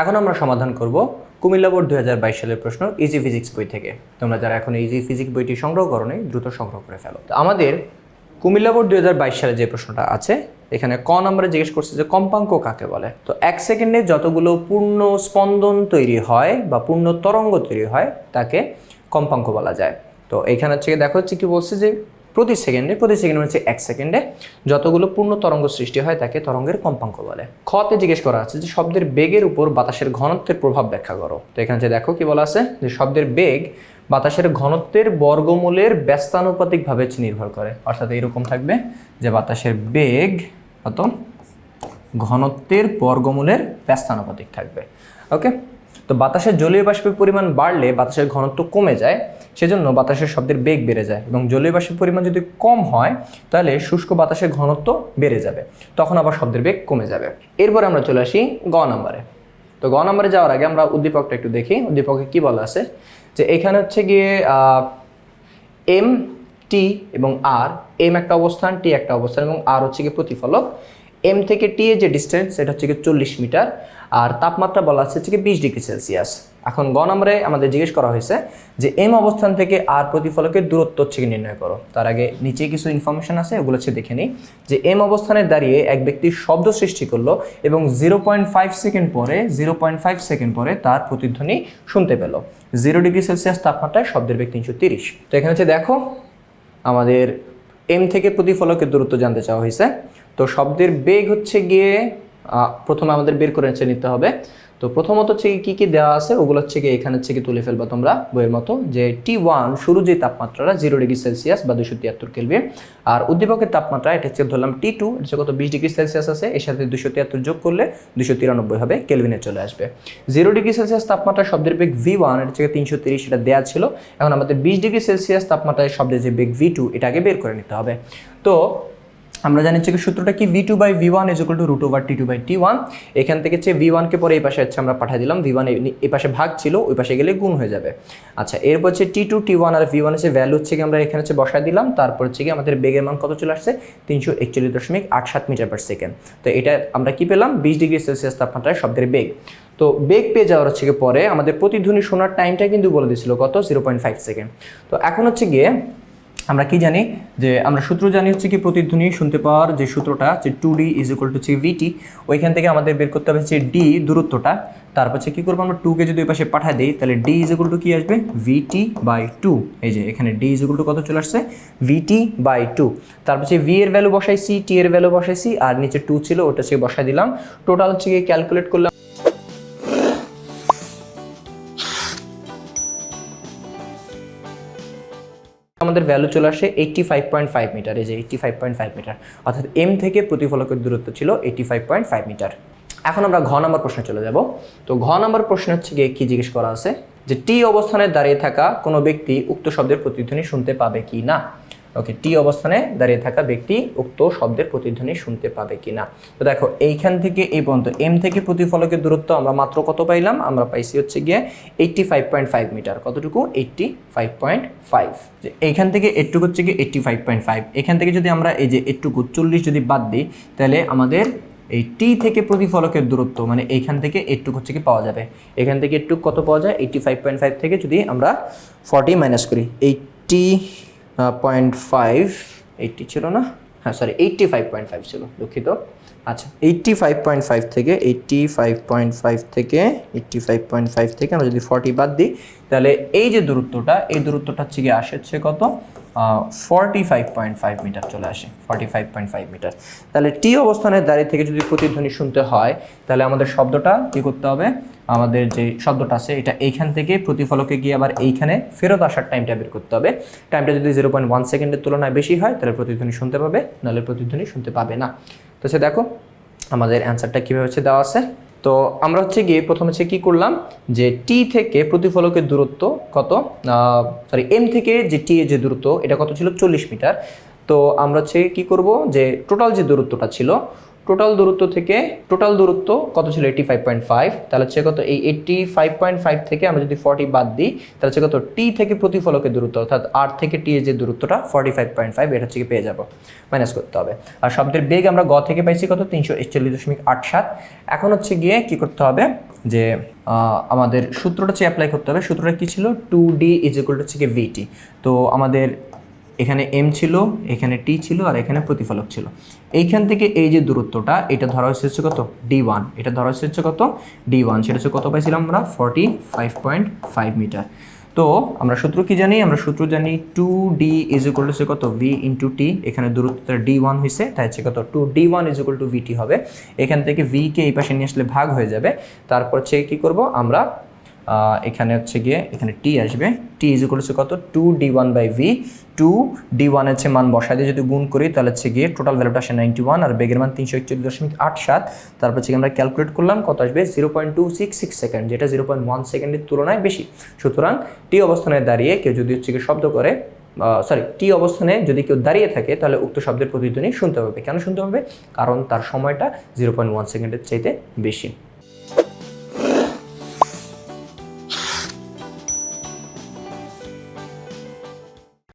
এখন আমরা সমাধান করব কুমিল্লা বোর্ড বাইশ সালের প্রশ্ন ইজি ফিজিক্স বই থেকে। তোমরা যারা এখন ইজি ফিজিক্স বইটি সংগ্রহ করো নি, দ্রুত সংগ্রহ করে ফেলো। তো আমাদের কুমিল্লা বোর্ড বাইশ সালে যে প্রশ্নটা আছে এখানে ক নম্বরে জিজ্ঞেস করছে যে কম্পাঙ্ক কাকে বলে? তো এক সেকেন্ডে যতগুলো পূর্ণ স্পন্দন তৈরি হয় বা পূর্ণ তরঙ্গ তৈরি হয় তাকে কম্পাঙ্ক বলা যায়। তো এখানে হচ্ছে দেখো হচ্ছে কি বলছে যে প্রতি সেকেন্ডে প্রতি সেকেন্ডে হচ্ছে এক সেকেন্ডে যতগুলো পূর্ণ তরঙ্গ সৃষ্টি হয় তাকে তরঙ্গের কম্পাঙ্ক বলে। খতে জিজ্ঞেস করা আছে যে শব্দের বেগের উপর বাতাসের ঘনত্বের প্রভাব ব্যাখ্যা করো। তো এখানে যে দেখো কি বলা আছে যে শব্দের বেগ বাতাসের ঘনত্বের বর্গমূলের ব্যস্তানুপাতিকভাবে নির্ভর করে। অর্থাৎ এরকম থাকবে যে বাতাসের বেগ কত ঘনত্বের বর্গমূলের ব্যস্তানুপাতিক থাকবে। ওকে? তো বাতাসের জলীয় বাষ্পের পরিমাণ বাড়লে বাতাসের ঘনত্ব কমে যায়, সেজন্য বাতাসের শব্দের বেগ বেড়ে যায় এবং জলীয় বাষ্পের পরিমাণ যদি কম হয়, তাহলে শুষ্ক বাতাসের ঘনত্ব বেড়ে যাবে, তখন আবার শব্দের বেগ কমে যাবে। এরপর আমরা চলে আসি গ নম্বরে। তো গ নম্বরে যাওয়ার আগে আমরা উদ্দীপকটা একটু দেখি। উদ্দীপকে কি বলা আছে? যে এখানে হচ্ছে গিয়ে এম টি এবং আর এম একটা অবস্থান টি একটা অবস্থান এবং আর হচ্ছে গিয়ে প্রতিফলক। এম থেকে টি এর যে ডিস্টেন্স সেটা হচ্ছে গিয়ে চল্লিশ মিটার, আর তাপমাত্রা বলা আছে হচ্ছে গিয়ে বিশ ডিগ্রি সেলসিয়াস। এখন গ নম্বরে আমাদের জিজ্ঞেস করা হয়েছে যে এম অবস্থান থেকে আর প্রতিফলকের দূরত্ব হচ্ছে গিয়ে নির্ণয় করো। তার আগে নিচে কিছু ইনফরমেশন আছে, ওগুলো হচ্ছে দেখে নিই। যে এম অবস্থানে দাঁড়িয়ে এক ব্যক্তি শব্দ সৃষ্টি করল এবং জিরো পয়েন্ট ফাইভ সেকেন্ড পরে জিরো পয়েন্ট ফাইভ সেকেন্ড পরে তার প্রতিধ্বনি শুনতে পেল। জিরো ডিগ্রি সেলসিয়াস তাপমাত্রায় শব্দের বেগ তিনশো তিরিশ। তো এখানে হচ্ছে দেখো, আমাদের এম থেকে প্রতিফলকের দূরত্ব জানতে চাওয়া হয়েছে। তো শব্দের বেগ হচ্ছে গিয়ে প্রথমে আমাদের বের করে নিতে হবে। তো প্রথমত হচ্ছে কি কি দেওয়া আছে? ওগুলো হচ্ছে গিয়ে এখানে হচ্ছে গিয়ে তুলে ফেলবা তোমরা বইয়ের মতো যে টি ওয়ান শুরু যে তাপমাত্রাটা জিরো ডিগ্রি সেলসিয়াস বা দুশো তিয়াত্তর কেলভিন আর উদ্দীপকের তাপমাত্রা, এটা হচ্ছে ধরলাম টি টু এটা হচ্ছে কত? বিশ ডিগ্রি সেলসিয়াস আছে, এর সাথে দুশো তিয়াত্তর যোগ করলে দুশো তিরানব্বই হবে কেলভিনে চলে আসবে। জিরো ডিগ্রি সেলসিয়াস তাপমাত্রা শব্দের বেগ ভি ওয়ান এটা হচ্ছে তিনশো তিরিশ, এটা দেওয়া ছিল। এখন আমাদের বিশ ডিগ্রি সেলসিয়াস তাপমাত্রায় শব্দের যে বেগ ভি টু এটা আগে বের করে নিতে হবে। তো আমরা জানি হচ্ছে কি সূত্রটা কি? V two by V one is to root over T two by T one এখান থেকে হচ্ছে ভি ওয়ানকে পরে এই পাশে হচ্ছে আমরা পাঠিয়ে দিলাম। ভি ওয়ান এই পাশে ভাগ ছিল, ওই পাশে গেলে গুণ হয়ে যাবে। আচ্ছা এরপর হচ্ছে টি টু টি ওয়ান আর ভি ওয়ান হচ্ছে ভ্যালু হচ্ছে কি আমরা এখানে হচ্ছে বসায় দিলাম। তারপর হচ্ছে কি আমাদের বেগের মান কত চলে আসছে? তিনশো একচল্লিশ দশমিক আট সাত মিটার পার সেকেন্ড তো এটা আমরা কি পেলাম? বিশ ডিগ্রি সেলসিয়াস তাপমাত্রায় শব্দের বেগ। তো বেগ পেয়ে যাওয়ার হচ্ছে গিয়ে পরে আমাদের প্রতিধ্বনি শোনার টাইমটা কিন্তু বলে দিয়েছিল কত? জিরো পয়েন্ট ফাইভ সেকেন্ড তো এখন হচ্ছে গিয়ে আমরা কি জানি? যে আমরা সূত্র জানি হচ্ছে কি প্রতিধ্বনি শুনতে পাওয়ার যে সূত্রটা, যে two D is equal to হচ্ছে ভিটি ওইখান থেকে আমাদের বের করতে হবে হচ্ছে ডি দূরত্বটা। তারপর হচ্ছে কী করব আমরা? টুকে যদি ওই পাশে পাঠায় দিই, তাহলে ডি ইজ ইকুয়াল টু কী আসবে? ভিটি বাই টু এই যে এখানে ডি ইজ ইকুয়াল টু কত চলে আসছে? ভিটি বাই টু তারপর হচ্ছে ভি এর ভ্যালু বসাইছি টি এর ভ্যালু বসাইছি, আর নিচে টু ছিল, ওটা হচ্ছে বসাই দিলাম। টোটাল হচ্ছে ক্যালকুলেট করলাম আমাদের ভ্যালু চলে আসে eighty five point five metre এই যে eighty five point five metre অর্থাৎ এম থেকে প্রতিফলকের দূরত্ব ছিল eighty five point five metre এখন আমরা ঘ নম্বর প্রশ্নে চলে যাব। তো ঘ নম্বর প্রশ্ন হচ্ছে গিয়ে কী জিজ্ঞেস করা আছে? যে টি অবস্থানে দাঁড়িয়ে থাকা কোনো ব্যক্তি উক্ত শব্দের প্রতিধ্বনি শুনতে পাবে কি না? ওকে টি অবস্থানে দাঁড়িয়ে থাকা ব্যক্তি উক্ত শব্দের প্রতিধ্বনি শুনতে পাবে কি না তো দেখো, এইখান থেকে, এই পর্যন্ত এম থেকে প্রতিফলকের দূরত্ব আমরা মাত্র কত পাইলাম? আমরা পাইছি হচ্ছে গিয়ে eighty five point five metre. কতটুকু? এইট্টি ফাইভ পয়েন্ট ফাইভ যে এইখান থেকে এটুকু হচ্ছে গিয়ে এইট্টি ফাইভ পয়েন্ট ফাইভ এখান থেকে যদি আমরা এই যে এটুকু, চল্লিশ যদি বাদ দিই, তাহলে আমাদের এই টি থেকে প্রতিফলকের দূরত্ব মানে এইখান থেকে এটুক হচ্ছে কি পাওয়া যাবে। এখান থেকে এটুক কত পাওয়া যায়? এইট্টি ফাইভ পয়েন্ট ফাইভ থেকে যদি আমরা ফর্টি মাইনাস করি এইট্টি পয়েন্ট ফাইভ এইটটি ছিল না? হ্যাঁ sorry eighty five point five ছিল, দুঃখিত। আচ্ছা এইট্টি ফাইভ পয়েন্ট ফাইভ থেকে এইটটি ফাইভ পয়েন্ট ফাইভ থেকে এইট্টি ফাইভ পয়েন্ট ফাইভ থেকে আমরা যদি ফর্টি বাদ দিই, তাহলে এই যে দূরত্বটা, এই দূরত্বটা হচ্ছে গিয়ে আসে হচ্ছে কত? Forty five point five metre চলে আসে forty five point five metre তাহলে টি অবস্থানের দাঁড়িয়ে থেকে যদি প্রতিধ্বনি শুনতে হয়, তাহলে আমাদের শব্দটা কী করতে হবে? আমাদের যে শব্দটা আছে, এটা এইখান থেকে প্রতিফলকে গিয়ে আবার এইখানে ফেরত আসার টাইমটা বের করতে হবে। টাইমটা যদি জিরো পয়েন্ট ওয়ান সেকেন্ডের তুলনায় বেশি হয়, তাহলে প্রতিধ্বনি শুনতে পাবে, নাহলে প্রতিধ্বনি শুনতে পাবে না। তো সে দেখো, আমাদের অ্যান্সারটা কীভাবে হচ্ছে দেওয়া আছে? তো আমরা হচ্ছে গিয়ে প্রথমে হচ্ছে কী করলাম যে টি থেকে প্রতিফলকের দূরত্ব কত? সরি এম থেকে যে টি যে দূরত্ব, এটা কত ছিল? চল্লিশ মিটার। তো আমরা হচ্ছে কী করব? যে টোটাল যে দূরত্বটা ছিল টোটাল দূরত্ব থেকে টোটাল দূরত্ব কত ছিল? এইটি ফাইভ পয়েন্ট ফাইভ তাহলে হচ্ছে কত? এই এইটটি ফাইভ পয়েন্ট ফাইভ থেকে আমরা যদি ফর্টি বাদ দিই, তাহলে হচ্ছে কত? টি থেকে প্রতিফলকের দূরত্ব, অর্থাৎ আর থেকে টি এর যে দূরত্বটা ফর্টি ফাইভ পয়েন্ট ফাইভ এটা হচ্ছে পেয়ে যাব। মাইনাস করতে হবে। আর শব্দের বেগ আমরা গ থেকে পাইছি কত? তিনশো একচল্লিশ দশমিক আট সাত। এখন হচ্ছে গিয়ে কি করতে হবে? যে আমাদের সূত্রটা হচ্ছে অ্যাপ্লাই করতে হবে। সূত্রটা কী ছিল? টু ডি ইজ ইকুয়াল হচ্ছে কি ভিটি তো আমাদের এখানে এম ছিল, এখানে টি ছিল আর এখানে প্রতিফলক ছিল। এইখান থেকে এই যে দূরত্বটা, এটা ধরা হচ্ছে কত? ডি ওয়ান এটা ধরা হচ্ছে কত? ডি ওয়ান সেটা হচ্ছে কত পাইছিলাম আমরা? Forty five point five metre তো আমরা সূত্র কি জানি? আমরা সূত্র জানি two D is equal to কত? ভি ইন্টু টি এখানে দূরত্বটা ডি ওয়ান হয়েছে তাই হচ্ছে কত? Two D one is equal to VT হবে। এখান থেকে ভি কে এই পাশে নিয়ে আসলে ভাগ হয়ে যাবে। তারপর হচ্ছে কি করব? আমরা এখানে হচ্ছে গিয়ে, এখানে টি আসবে। টি ইজ টু কত? Two D one by V two D one হচ্ছে মান বসায় দিয়ে যদি গুণ করি, তাহলে হচ্ছে গিয়ে টোটাল ভ্যালুটা আসে নাইনটি ওয়ান আর বেগের মান তিনশো একচল্লিশ দশমিক আট সাত। তারপর হচ্ছে আমরা ক্যালকুলেট করলাম, কত আসবে? Zero point two six six second যেটা জিরো পয়েন্ট ওয়ান সেকেন্ডের তুলনায় বেশি। সুতরাং টি অবস্থানে দাঁড়িয়ে কেউ যদি হচ্ছে গিয়ে শব্দ করে সরি টি অবস্থানে যদি কেউ দাঁড়িয়ে থাকে, তাহলে উক্ত শব্দের প্রতিধ্বনি শুনতে পাবে কেন শুনতে পাবে কারণ তার সময়টা জিরো পয়েন্ট ওয়ান সেকেন্ডের চাইতে বেশি।